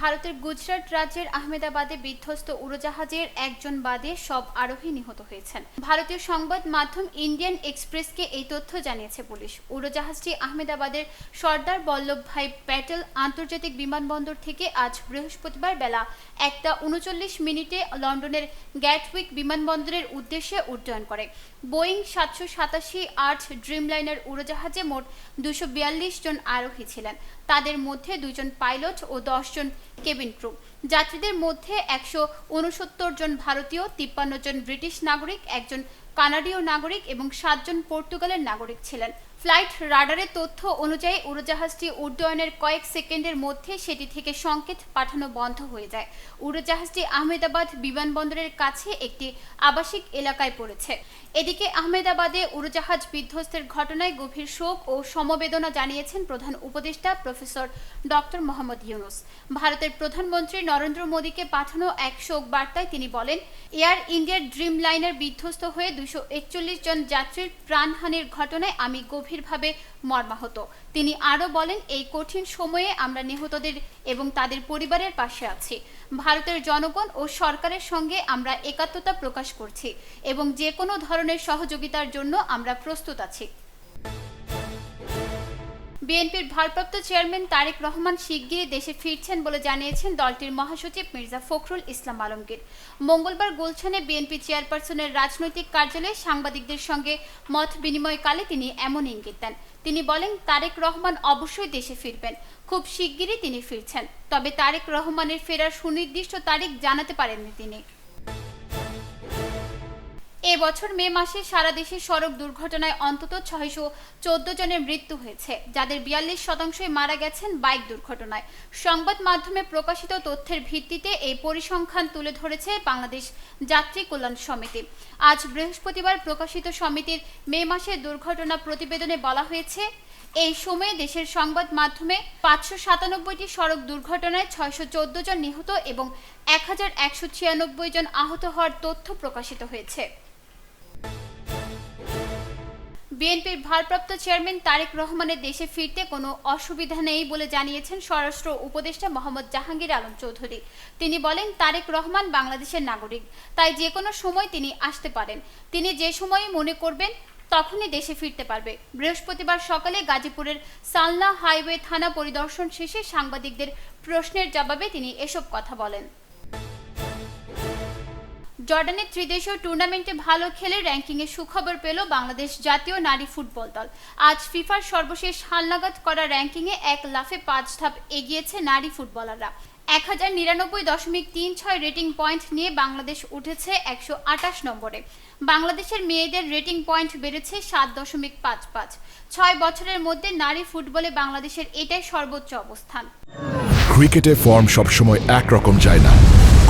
ভারতের গুজরাট রাজ্যের আহমেদাবাদে বিধ্বস্ত উড়োজাহাজের একজন বাদে সব আরোহী নিহত হয়েছেন। ভারতীয় সংবাদ মাধ্যম ইন্ডিয়ান এক্সপ্রেসকে এই তথ্য জানিয়েছে পুলিশ। উড়োজাহাজটি আহমেদাবাদের সর্দার বল্লভভাই প্যাটেল আন্তর্জাতিক বিমানবন্দর থেকে আজ বৃহস্পতিবার বেলা একটা উনচল্লিশ মিনিটে লন্ডনের গ্যাটউইক বিমানবন্দরের উদ্দেশ্যে উড্ডয়ন করে। বোয়িং সাতশো সাতাশি আট ড্রিমলাইনার উড়োজাহাজে মোট দুশো জন আরোহী ছিলেন। তাদের মধ্যে দুইজন পাইলট ও দশজন কেবিন ক্রু। যাত্রীদের মধ্যে একশো উনসত্তর জন ভারতীয়, তিপ্পান্ন জন ব্রিটিশ নাগরিক, একজন কানাডীয় নাগরিক এবং সাতজন পর্তুগালের নাগরিক ছিলেন। ফ্লাইট রাডারের তথ্য অনুযায়ী উড়োজাহাজটি উড্ডয়নের কয়েক সেকেন্ডের মধ্যে সেটি থেকে সংকেত পাঠানো বন্ধ হয়ে যায়। উড়োজাহাজটি আহমেদাবাদ বিমানবন্দরের কাছে একটি আবাসিক এলাকায় পড়েছে। এদিকে আহমেদাবাদে উড়োজাহাজ বিধ্বস্তের ঘটনায় গভীর শোক ও সমবেদনা জানিয়েছেন প্রধান উপদেষ্টা প্রফেসর ডক্টর মোহাম্মদ ইউনুস। ভারতের প্রধানমন্ত্রী নরেন্দ্র মোদীকে পাঠানো এক শোক বার্তায় তিনি বলেন, এয়ার ইন্ডিয়ার ড্রিম লাইনার বিধ্বস্ত হয়ে দুশো জন যাত্রীর প্রাণহানির ঘটনায় আমি গভীরভাবে মর্মাহত। তিনি আরও বলেন, এই কঠিন সময়ে আমরা নিহতদের এবং তাদের পরিবারের পাশে আছি। ভারতের জনগণ ও সরকারের সঙ্গে আমরা একাত্মতা প্রকাশ করছি এবং যে কোনো ধরনের সহযোগিতার জন্য আমরা প্রস্তুত আছি। বিএনপির ভারপ্রাপ্ত চেয়ারম্যান তারেক রহমান শিগগিরই দেশে ফিরছেন বলে জানিয়েছেন দলটির মহাসচিব মির্জা ফখরুল ইসলাম আলমগীর। মঙ্গলবার গুলশানে বিএনপি চেয়ারপারসনের রাজনৈতিক কার্যালয়ে সাংবাদিকদের সঙ্গে মত বিনিময়কালে তিনি এমন ইঙ্গিত দেন। তিনি বলেন, তারেক রহমান অবশ্যই দেশে ফিরবেন। খুব শিগগিরই তিনি ফিরছেন। তবে তারেক রহমানের ফেরার সুনির্দিষ্ট তারিখ জানাতে পারেননি তিনি। এ বছর মে মাসে সারা দেশে সড়ক দুর্ঘটনায় অন্তত ছয়শো চোদ্দ জনের মৃত্যু হয়েছে, যাদের বিয়াল্লিশ শতাংশই মারা গেছেন বাইক দুর্ঘটনায়। সংবাদ মাধ্যমে প্রকাশিত তথ্যের ভিত্তিতে এই পরিসংখ্যান তুলে ধরেছে বাংলাদেশ যাত্রী কল্যাণ সমিতি। আজ বৃহস্পতিবার প্রকাশিত সমিতির মে মাসের দুর্ঘটনা প্রতিবেদনে বলা হয়েছে, এই সময়ে দেশের সংবাদ মাধ্যমে পাঁচশো সাতানব্বইটি সড়ক দুর্ঘটনায় ছয়শো চোদ্দ জন নিহত এবং এক হাজার একশো ছিয়ানব্বই জন আহত হওয়ার তথ্য প্রকাশিত হয়েছে। বিএনপির ভারপ্রাপ্ত চেয়ারম্যান তারেক রহমানের দেশে ফিরতে কোনো অসুবিধা নেই বলে জানিয়েছেন স্বরাষ্ট্র উপদেষ্টা মোহাম্মদ জাহাঙ্গীর আলম চৌধুরী। তিনি বলেন, তারেক রহমান বাংলাদেশের নাগরিক, তাই যে কোনো সময় তিনি আসতে পারেন। তিনি যে সময় মনে করবেন, তখনই দেশে ফিরতে পারবে। বৃহস্পতিবার সকালে গাজীপুরের সালনা হাইওয়ে থানা পরিদর্শন শেষে সাংবাদিকদের প্রশ্নের জবাবে তিনি এসব কথা বলেন। জর্ডানের ত্রিদেশীয় টুর্নামেন্টে ভালো খেলে র্যাঙ্কিংয়ে সুখবর পেল বাংলাদেশ জাতীয় নারী ফুটবল দল। আজ ফিফার সর্বশেষ হালনাগাদ করা র্যাঙ্কিংয়ে এক লাফে পাঁচ ধাপ এগিয়েছে নারী ফুটবলাররা। এক হাজার নিরানব্বই দশমিক তিন ছয় রেটিং পয়েন্ট নিয়ে বাংলাদেশ উঠেছে একশো আটাশ নম্বরে। বাংলাদেশের মেয়েদের রেটিং পয়েন্ট বেড়েছে সাত দশমিক পাঁচ পাঁচ। ছয় বছরের মধ্যে নারী ফুটবলে বাংলাদেশের এটাই সর্বোচ্চ অবস্থান। ক্রিকেটে ফর্ম সবসময় একরকম যায় না।